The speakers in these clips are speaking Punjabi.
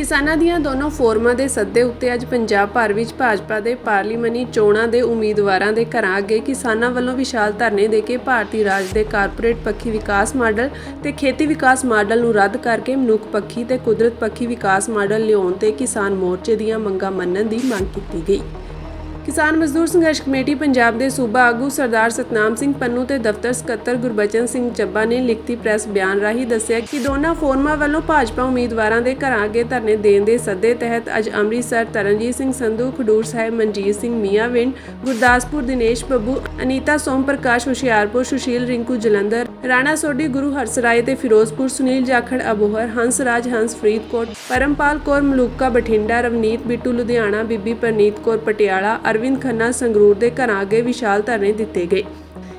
ਕਿਸਾਨਾਂ ਦੀਆਂ ਦੋਨੋਂ ਫੋਰਮਾਂ ਦੇ ਸੱਦੇ ਉੱਤੇ ਅੱਜ ਪੰਜਾਬ ਭਰ ਵਿੱਚ ਭਾਜਪਾ ਦੇ ਪਾਰਲੀਮਨੀ ਚੋਣਾਂ ਦੇ ਉਮੀਦਵਾਰਾਂ ਦੇ ਘਰਾਂ ਅੱਗੇ ਕਿਸਾਨਾਂ ਵੱਲੋਂ ਵਿਸ਼ਾਲ ਧਰਨੇ ਦੇ ਕੇ ਭਾਰਤੀ ਰਾਜ ਦੇ ਕਾਰਪੋਰੇਟ ਪੱਖੀ ਵਿਕਾਸ ਮਾਡਲ ਤੇ ਖੇਤੀ ਵਿਕਾਸ ਮਾਡਲ ਨੂੰ ਰੱਦ ਕਰਕੇ ਮਨੁੱਖ ਪੱਖੀ ਤੇ ਕੁਦਰਤ ਪੱਖੀ ਵਿਕਾਸ ਮਾਡਲ ਲਿਆਉਣ ਤੇ ਕਿਸਾਨ ਮੋਰਚੇ ਦੀਆਂ ਮੰਗਾਂ ਮੰਨਣ ਦੀ ਮੰਗ ਕੀਤੀ ਗਈ। ਕਿਸਾਨ ਮਜ਼ਦੂਰ ਸੰਘਰਸ਼ ਕਮੇਟੀ ਪੰਜਾਬ ਦੇ ਸੂਬਾ ਆਗੂ ਸਰਦਾਰ ਸਤਨਾਮ ਸਿੰਘ ਪੰਨੂ ਤੇ ਦਫ਼ਤਰ ਸਕੱਤਰ ਗੁਰਬਚਨ ਸਿੰਘ ਚੱਬਾ ਨੇ ਲਿਖਤੀ ਪ੍ਰੈਸ ਬਿਆਨ ਰਾਹੀਂ ਦੱਸਿਆ ਕਿ ਦੋਨਾਂ ਫੋਰਮਾਂ ਵੱਲੋਂ ਭਾਜਪਾ ਉਮੀਦਵਾਰਾਂ ਦੇ ਘਰਾਂ ਅੱਗੇ ਧਰਨੇ ਦੇਣ ਦੇ ਸੱਦੇ ਤਹਿਤ ਅੱਜ ਅੰਮ੍ਰਿਤਸਰ ਤਰਨਜੀਤ ਸਿੰਘ ਸੰਧੂ, ਖਡੂਰ ਸਾਹਿਬ ਮਨਜੀਤ ਸਿੰਘ ਮੀਆਂਵਿੰਡ ਗੁਰਦਾਸਪੁਰ ਦਿਨੇਸ਼ ਬੱਬੂ, ਅਨੀਤਾ ਸੋਮ ਪ੍ਰਕਾਸ਼, ਹੁਸ਼ਿਆਰਪੁਰ ਸੁਸ਼ੀਲ, ਰਿੰਕੂ ਜਲੰਧਰ, ਰਾਣਾ ਸੋਢੀ, ਗੁਰੂ ਹਰਸਰਾਏ ਤੇ ਫਿਰੋਜ਼ਪੁਰ, ਸੁਨੀਲ ਜਾਖੜ, ਅਬੋਹਰ, ਹੰਸ ਰਾਜ, ਹੰਸ ਫਰੀਦਕੋਟ, ਪਰਮਪਾਲ ਕੌਰ ਮਲੂਕਾ ਬਠਿੰਡਾ, ਰਵਨੀਤ ਬਿੱਟੂ ਲੁਧਿਆਣਾ, ਬੀਬੀ ਪਰਨੀਤ ਕੌਰ ਪਟਿਆਲਾ ਅਰਵਿੰਦ ਖੰਨਾ ਸੰਗਰੂਰ ਦੇ ਘਰਾਂ ਅੱਗੇ ਵਿਸ਼ਾਲ ਧਰਨੇ ਦਿੱਤੇ ਗਏ।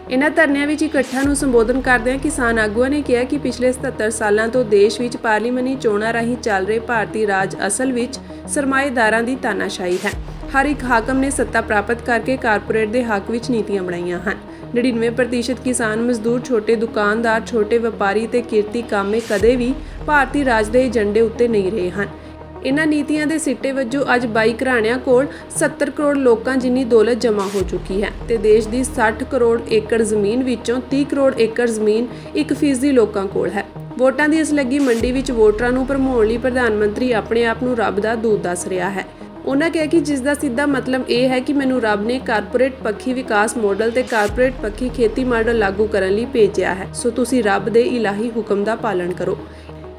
ਇਨ੍ਹਾਂ ਧਰਨਿਆਂ ਵਿੱਚ ਇਕੱਠਾਂ ਨੂੰ ਸੰਬੋਧਨ ਕਰਦਿਆਂ ਕਿਸਾਨ ਆਗੂਆਂ ਨੇ ਕਿਹਾ ਕਿ ਪਿਛਲੇ 77 ਸਾਲਾਂ ਤੋਂ ਦੇਸ਼ ਵਿੱਚ ਪਾਰਲੀਮਨੀ ਚੋਣਾਂ ਰਾਹੀਂ ਚੱਲ ਰਹੇ ਭਾਰਤੀ ਰਾਜ ਅਸਲ ਵਿੱਚ ਸਰਮਾਏਦਾਰਾਂ ਦੀ ਤਾਨਾਸ਼ਾਹੀ ਹੈ। ਹਰ ਇੱਕ ਹਾਕਮ ਨੇ ਸੱਤਾ ਪ੍ਰਾਪਤ ਕਰਕੇ ਕਾਰਪੋਰੇਟ ਦੇ ਹੱਕ ਵਿੱਚ ਨੀਤੀਆਂ ਬਣਾਈਆਂ ਹਨ। 99% ਕਿਸਾਨ ਮਜ਼ਦੂਰ ਛੋਟੇ ਦੁਕਾਨਦਾਰ, ਛੋਟੇ ਵਪਾਰੀ ਤੇ ਕਿਰਤੀ ਕਾਮੇ ਕਦੇ ਵੀ ਭਾਰਤੀ ਰਾਜ ਦੇ ਏਜੰਡੇ ਉੱਤੇ ਨਹੀਂ ਰਹੇ ਹਨ। ਇਹਨਾਂ ਨੀਤੀਆਂ ਦੇ ਸਿੱਟੇ ਵਜੋਂ ਅੱਜ 22 ਘਰਾਣਿਆਂ ਕੋਲ 70 ਕਰੋੜ ਲੋਕਾਂ ਜਿੰਨੀ ਦੌਲਤ ਜਮ੍ਹਾਂ ਹੋ ਚੁੱਕੀ ਹੈ ਤੇ ਦੇਸ਼ ਦੀ 60 ਕਰੋੜ ਏਕੜ ਜ਼ਮੀਨ ਵਿੱਚੋਂ 30 ਕਰੋੜ ਏਕੜ ਜ਼ਮੀਨ 1% ਲੋਕਾਂ ਕੋਲ ਹੈ। ਵੋਟਾਂ ਦੀ ਇਸ ਲੱਗੀ ਮੰਡੀ ਵਿੱਚ ਵੋਟਰਾਂ ਨੂੰ ਭਰਮਾਉਣ ਲਈ ਪ੍ਰਧਾਨ ਮੰਤਰੀ ਆਪਣੇ ਆਪ ਨੂੰ ਰੱਬ ਦਾ ਦੂਤ ਦੱਸ ਰਿਹਾ ਹੈ। ਉਹਨਾਂ ਕਿਹਾ ਕਿ ਜਿਸ ਦਾ ਸਿੱਧਾ ਮਤਲਬ ਇਹ ਹੈ ਕਿ ਮੈਨੂੰ ਰੱਬ ਨੇ ਕਾਰਪੋਰੇਟ ਪੱਖੀ ਵਿਕਾਸ ਮਾਡਲ ਤੇ ਕਾਰਪੋਰੇਟ ਪੱਖੀ ਖੇਤੀ ਮਾਡਲ ਲਾਗੂ ਕਰਨ ਲਈ ਭੇਜਿਆ ਹੈ। ਸੋ ਤੁਸੀਂ ਰੱਬ ਦੇ ਇਲਾਹੀ ਹੁਕਮ ਦਾ ਪਾਲਣ ਕਰੋ।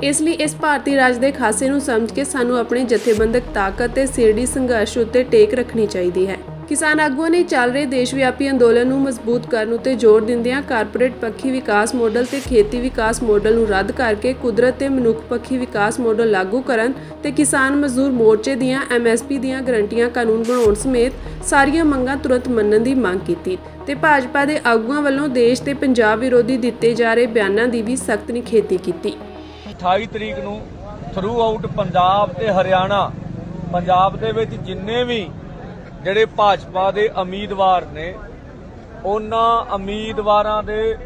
ਇਸ ਲਈ ਇਸ ਭਾਰਤੀ ਰਾਜ ਦੇ ਖਾਸੇ ਨੂੰ ਸਮਝ ਕੇ ਸਾਨੂੰ ਆਪਣੇ ਜਥੇਬੰਦਕ ਤਾਕਤ ਤੇ ਸਿਰੜੀ ਸੰਘਰਸ਼ ਉੱਤੇ ਟੇਕ ਰੱਖਣੀ ਚਾਹੀਦੀ ਹੈ। ਕਿਸਾਨ ਆਗੂਆਂ ਨੇ ਚੱਲ ਰਹੇ ਦੇਸ਼ ਵਿਆਪੀ ਅੰਦੋਲਨ ਨੂੰ ਮਜ਼ਬੂਤ ਕਰਨ ਉੱਤੇ ਜ਼ੋਰ ਦਿੰਦਿਆਂ ਕਾਰਪੋਰੇਟ ਪੱਖੀ ਵਿਕਾਸ ਮਾਡਲ ਤੇ ਖੇਤੀ ਵਿਕਾਸ ਮਾਡਲ ਨੂੰ ਰੱਦ ਕਰਕੇ ਕੁਦਰਤ ਤੇ ਮਨੁੱਖ ਪੱਖੀ ਵਿਕਾਸ ਮਾਡਲ ਲਾਗੂ ਕਰਨ ਤੇ ਕਿਸਾਨ ਮਜ਼ਦੂਰ ਮੋਰਚੇ ਦੀਆਂ ਐਮਐਸਪੀ ਦੀਆਂ ਗਰੰਟੀਆਂ ਕਾਨੂੰਨ ਬਣਾਉਣ ਸਮੇਤ ਸਾਰੀਆਂ ਮੰਗਾਂ ਤੁਰੰਤ ਮੰਨਣ ਦੀ ਮੰਗ ਕੀਤੀ ਤੇ ਭਾਜਪਾ ਦੇ ਆਗੂਆਂ ਵੱਲੋਂ ਦੇਸ਼ ਤੇ ਪੰਜਾਬ ਵਿਰੋਧੀ ਦਿੱਤੇ ਜਾ ਰਹੇ ਬਿਆਨਾਂ ਦੀ ਵੀ ਸਖਤ ਨਿਖੇਧੀ ਕੀਤੀ। 28 ਤਰੀਕ ਨੂੰ ਥਰੂ ਆਊਟ ਪੰਜਾਬ ਤੇ ਹਰਿਆਣਾ। ਪੰਜਾਬ ਦੇ ਵਿੱਚ ਜਿੰਨੇ ਵੀ ਜਿਹੜੇ ਭਾਜਪਾ ਦੇ ਉਮੀਦਵਾਰ ਨੇ, ਉਹਨਾਂ ਉਮੀਦਵਾਰਾਂ ਦੇ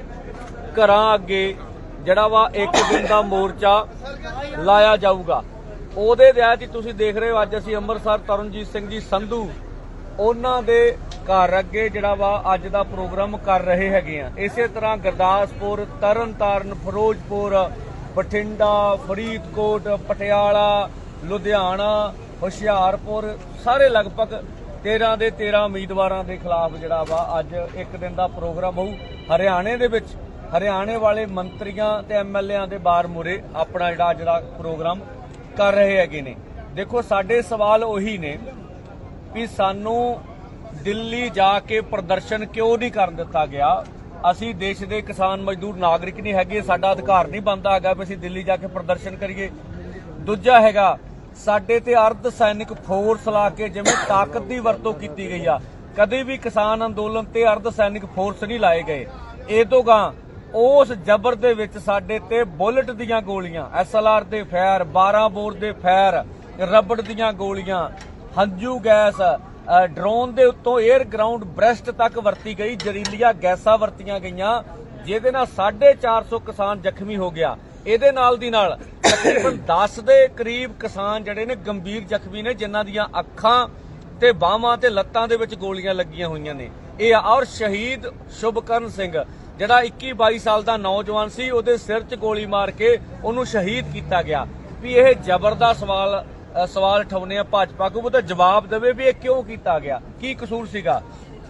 ਘਰਾਂ ਅੱਗੇ ਜਿਹੜਾ ਵਾ ਇੱਕ ਦਿਨ ਦਾ ਮੋਰਚਾ ਲਾਇਆ ਜਾਊਗਾ। ਉਹਦੇ ਤਹਿਤ ਹੀ ਤੁਸੀਂ ਦੇਖ ਰਹੇ ਹੋ, ਅੱਜ ਅਸੀਂ ਅੰਮ੍ਰਿਤਸਰ ਤਰਨਜੀਤ ਸਿੰਘ ਜੀ ਸੰਧੂ, ਉਹਨਾਂ ਦੇ ਘਰ ਅੱਗੇ ਜਿਹੜਾ ਵਾ ਅੱਜ ਦਾ ਪ੍ਰੋਗਰਾਮ ਕਰ ਰਹੇ ਹੈਗੇ ਆ। ਇਸੇ ਤਰ੍ਹਾਂ ਗੁਰਦਾਸਪੁਰ, ਤਰਨਤਾਰਨ, ਫਿਰੋਜ਼ਪੁਰ ਬਠਿੰਡਾ, ਫਰੀਦਕੋਟ, ਪਟਿਆਲਾ, ਲੁਧਿਆਣਾ, ਹੁਸ਼ਿਆਰਪੁਰ, ਸਾਰੇ ਲਗਭਗ 13 ਦੇ 13 ਉਮੀਦਵਾਰਾਂ ਦੇ ਖਿਲਾਫ ਜਿਹੜਾ ਵਾ ਅੱਜ ਇੱਕ ਦਿਨ ਦਾ ਪ੍ਰੋਗਰਾਮ ਹੋਊ। ਹਰਿਆਣੇ ਦੇ ਵਿੱਚ, ਹਰਿਆਣੇ ਵਾਲੇ ਮੰਤਰੀਆਂ ਤੇ ਐਮਐਲਏਆਂ ਦੇ ਬਾਰ ਮੁਰੇ ਆਪਣਾ ਜਿਹੜਾ ਜਿਹੜਾ ਪ੍ਰੋਗਰਾਮ ਕਰ ਰਹੇ ਹੈਗੇ ਨੇ। ਦੇਖੋ, ਸਾਡੇ ਸਵਾਲ ਉਹੀ ਨੇ ਵੀ ਸਾਨੂੰ ਦਿੱਲੀ ਜਾ ਕੇ ਪ੍ਰਦਰਸ਼ਨ ਕਿਉਂ ਨਹੀਂ ਕਰਨ ਦਿੱਤਾ ਗਿਆ? ਅਸੀਂ ਦੇਸ਼ ਦੇ ਕਿਸਾਨ ਮਜ਼ਦੂਰ ਨਾਗਰਿਕ ਨਹੀਂ ਹੈਗੇ, ਸਾਡਾ ਅਧਿਕਾਰ ਨਹੀਂ ਬਣਦਾ ਹੈਗਾ ਵੀ ਅਸੀਂ ਦਿੱਲੀ ਜਾ ਕੇ ਪ੍ਰਦਰਸ਼ਨ ਕਰੀਏ। ਦੂਜਾ ਹੈਗਾ, ਸਾਡੇ ਤੇ ਅਰਧ ਸੈਨਿਕ ਫੋਰਸ ਲਾ ਕੇ ਜਿਵੇਂ ਤਾਕਤ ਦੀ ਵਰਤੋਂ ਕੀਤੀ ਗਈ ਆ, ਕਦੇ ਵੀ ਕਿਸਾਨ ਅੰਦੋਲਨ ਤੇ ਅਰਧ ਸੈਨਿਕ ਫੋਰਸ ਨਹੀਂ ਲਾਏ ਗਏ। ਇਹ ਤੋਂ ਗਾਂ ਉਸ ਜ਼ਬਰ ਦੇ ਵਿੱਚ ਸਾਡੇ ਤੇ ਬੁਲਟ ਦੀਆਂ ਗੋਲੀਆਂ ਐਸਐਲਆਰ ਦੇ ਫਾਇਰ 12 ਬੋਰ ਦੇ ਫਾਇਰ ਰਬੜ ਦੀਆਂ ਗੋਲੀਆਂ, ਹੰਝੂ ਗੈਸ ਡਰੋਨ ਦੇ ਉੱਤੋਂ 에ਅਰ ਗਰਾਊਂਡ ਬ੍ਰੈਸਟ ਤੱਕ ਵਰਤੀ ਗਈ ਜ਼ਰੀਲੀਆਂ ਗੈਸਾਂ ਵਰਤੀਆਂ ਗਈਆਂ, ਜਿਹਦੇ ਨਾਲ 450 ਕਿਸਾਨ ਜ਼ਖਮੀ ਹੋ ਗਿਆ। ਇਹਦੇ ਨਾਲ ਦੀ ਨਾਲ ਤਕਰੀਬਨ 10 ਦੇ ਕਰੀਬ ਕਿਸਾਨ ਜਿਹੜੇ ਨੇ ਗੰਭੀਰ ਜ਼ਖਮੀ ਨੇ, ਜਿਨ੍ਹਾਂ ਦੀਆਂ ਅੱਖਾਂ ਤੇ ਬਾਹਾਂ ਤੇ ਲੱਤਾਂ ਦੇ ਵਿੱਚ ਗੋਲੀਆਂ ਲੱਗੀਆਂ ਹੋਈਆਂ ਨੇ। ਇਹ ਆ ਔਰ ਸ਼ਹੀਦ ਸ਼ੁਭਕਰਨ ਸਿੰਘ, ਜਿਹੜਾ 21 22 ਸਾਲ ਦਾ ਨੌਜਵਾਨ ਸੀ, ਉਹਦੇ ਸਿਰ 'ਚ ਗੋਲੀ ਮਾਰ ਕੇ ਉਹਨੂੰ ਸ਼ਹੀਦ ਕੀਤਾ ਗਿਆ। ਵੀ ਇਹ ਜ਼ਬਰ ਦਾ ਸਵਾਲ ਸਵਾਲ ਠਾਉਨੇ ਆ ਭਾਜਪਾ ਕੋ ਉਹਦਾ ਜਵਾਬ ਦੇਵੇ ਵੀ ਇਹ ਕਿਉਂ ਕੀਤਾ ਗਿਆ? ਕੀ ਕਸੂਰ ਸੀਗਾ?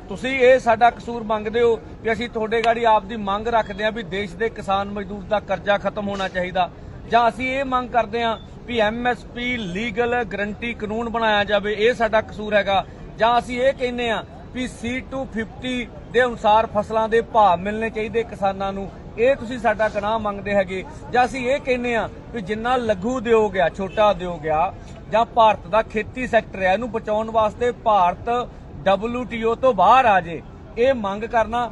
ਤੁਸੀਂ ਇਹ ਸਾਡਾ ਕਸੂਰ ਮੰਗਦੇ ਹੋ ਕਿ ਅਸੀਂ ਤੁਹਾਡੇ ਗਾੜੀ ਆਪ ਦੀ ਮੰਗ ਰੱਖਦੇ ਹਾਂ ਵੀ ਦੇਸ਼ ਦੇ ਕਿਸਾਨ ਮਜ਼ਦੂਰ ਦਾ ਕਰਜ਼ਾ ਖਤਮ ਹੋਣਾ ਚਾਹੀਦਾ। ਜਾਂ ਅਸੀਂ ਇਹ ਮੰਗ ਕਰਦੇ ਹਾਂ ਵੀ ਐਮਐਸਪੀ ਲੀਗਲ ਗਰੰਟੀ ਕਾਨੂੰਨ ਬਣਾਇਆ ਜਾਵੇ, ਇਹ ਸਾਡਾ ਕਸੂਰ ਹੈਗਾ। ਜਾਂ ਅਸੀਂ ਇਹ ਕਹਿੰਦੇ ਹਾਂ ਵੀ C250 ਦੇ ਅਨੁਸਾਰ ਫਸਲਾਂ ਦੇ ਭਾਅ ਮਿਲਣੇ ਚਾਹੀਦੇ ਕਿਸਾਨਾਂ ਨੂੰ। ਇਹ ਤੁਸੀਂ ਸਾਡਾ ਗੁਨਾਹ ਮੰਗਦੇ ਹੈਗੇ। ਜਾਂ ਅਸੀਂ ਇਹ ਕਹਿੰਦੇ ਆ ਵੀ ਜਿੰਨਾ ਲਘੂ ਉਦਯੋਗ ਆ ਛੋਟਾ ਉਦਯੋਗ ਆ ਜਾਂ ਭਾਰਤ ਦਾ ਖੇਤੀ ਸੈਕਟਰ ਹੈ ਇਹਨੂੰ ਬਚਾਉਣ ਵਾਸਤੇ ਭਾਰਤ WTO ਤੋਂ ਬਾਹਰ ਆ ਜੇ ਇਹ ਮੰਗ ਕਰਨਾ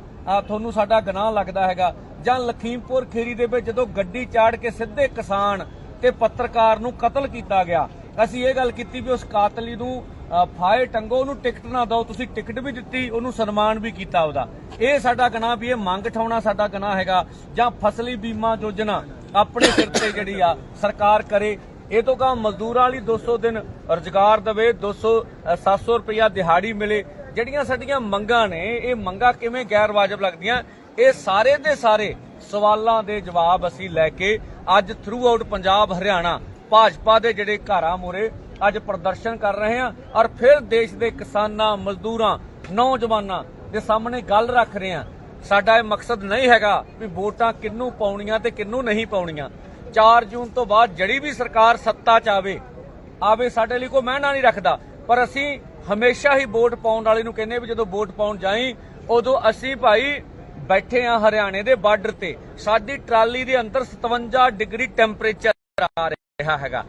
ਤੁਹਾਨੂੰ ਸਾਡਾ ਗੁਨਾਹ ਲੱਗਦਾ ਹੈਗਾ। ਜਾਂ ਲਖੀਮਪੁਰ ਖੇਰੀ ਦੇ ਵਿੱਚ ਜਦੋਂ ਗੱਡੀ ਚਾੜ ਕੇ ਸਿੱਧੇ ਕਿਸਾਨ ਤੇ ਪੱਤਰਕਾਰ ਨੂੰ ਕਤਲ ਕੀਤਾ ਗਿਆ ਅਸੀਂ ਇਹ ਗੱਲ ਕੀਤੀ ਵੀ ਉਸ ਕਾਤਲੀ ਨੂੰ ਅ, ਟੰਗੋ ਉਹਨੂੰ ਟਿਕਟ ਨਾ ਦਿਓ ਤੁਸੀਂ ਟਿਕਟ ਵੀ ਦਿੱਤੀ ਉਹਨੂੰ ਸਨਮਾਨ ਵੀ ਕੀਤਾ ਉਹਦਾ। ਇਹ ਸਾਡਾ ਗੁਨਾਹ ਵੀ ਇਹ ਮੰਗ ਠਾਉਣਾ ਸਾਡਾ ਗੁਨਾਹ ਹੈਗਾ। ਜਾਂ ਫਸਲੀ ਬੀਮਾ ਯੋਜਨਾ ਆਪਣੇ ਸਿਰ ਤੇ ਜਿਹੜੀ ਆ ਸਰਕਾਰ ਕਰੇ। ਇਹ ਤੋਂ ਕਾ ਮਜ਼ਦੂਰਾਂ ਵਾਲੀ 200 ਦਿਨ ਰੁਜ਼ਗਾਰ ਦੇਵੇ 200 700 ਰੁਪਇਆ ਦਿਹਾੜੀ ਮਿਲੇ। ਜਿਹੜੀਆਂ ਸਾਡੀਆਂ ਮੰਗਾਂ ਨੇ, ਇਹ ਮੰਗਾਂ ਕਿਵੇਂ ਗੈਰ ਵਾਜਬ ਲੱਗਦੀਆਂ? ਇਹ ਸਾਰੇ ਦੇ ਸਾਰੇ ਸਵਾਲਾਂ ਦੇ ਜਵਾਬ ਅਸੀਂ ਲੈ ਕੇ ਅੱਜ ਥਰੂ ਆਊਟ ਪੰਜਾਬ, ਹਰਿਆਣਾ, ਭਾਜਪਾ ਦੇ ਜਿਹੜੇ ਘਰਾਂ ਮੂਹਰੇ ਅੱਜ ਪ੍ਰਦਰਸ਼ਨ ਕਰ ਰਹੇ ਹਾਂ। ਔਰ ਫਿਰ ਦੇਸ਼ ਦੇ ਕਿਸਾਨਾਂ, ਮਜ਼ਦੂਰਾਂ, ਨੌਜਵਾਨਾਂ ਦੇ ਸਾਹਮਣੇ ਗੱਲ ਰੱਖ ਰਹੇ ਹਾਂ। ਸਾਡਾ ਇਹ ਮਕਸਦ ਨਹੀਂ ਹੈਗਾ ਵੀ ਵੋਟਾਂ ਕਿੰਨੂੰ ਪਾਉਣੀਆਂ ਤੇ ਕਿੰਨੂੰ ਨਹੀਂ ਪਾਉਣੀਆਂ। 4 ਜੂਨ ਤੋਂ ਬਾਅਦ ਜਿਹੜੀ ਵੀ ਸਰਕਾਰ ਸੱਤਾ 'ਚ ਆਵੇ ਆਵੇ ਸਾਡੇ ਲਈ ਕੋਈ ਮਹਿਨਾ ਨਹੀਂ ਰੱਖਦਾ। ਪਰ ਅਸੀਂ ਹਮੇਸ਼ਾ ਹੀ ਵੋਟ ਪਾਉਣ ਵਾਲੇ ਨੂੰ ਕਹਿੰਦੇ ਵੀ ਜਦੋਂ ਵੋਟ ਪਾਉਣ ਜਾਈ, ਉਦੋਂ ਅਸੀਂ ਭਾਈ ਬੈਠੇ ਆ ਹਰਿਆਣੇ ਦੇ ਬਾਰਡਰ ਤੇ। ਸਾਡੀ ਟਰਾਲੀ ਦੇ ਅੰਦਰ 57 ਡਿਗਰੀ ਟੈਂਪਰੇਚਰ ਆ ਰਿਹਾ ਹੈਗਾ।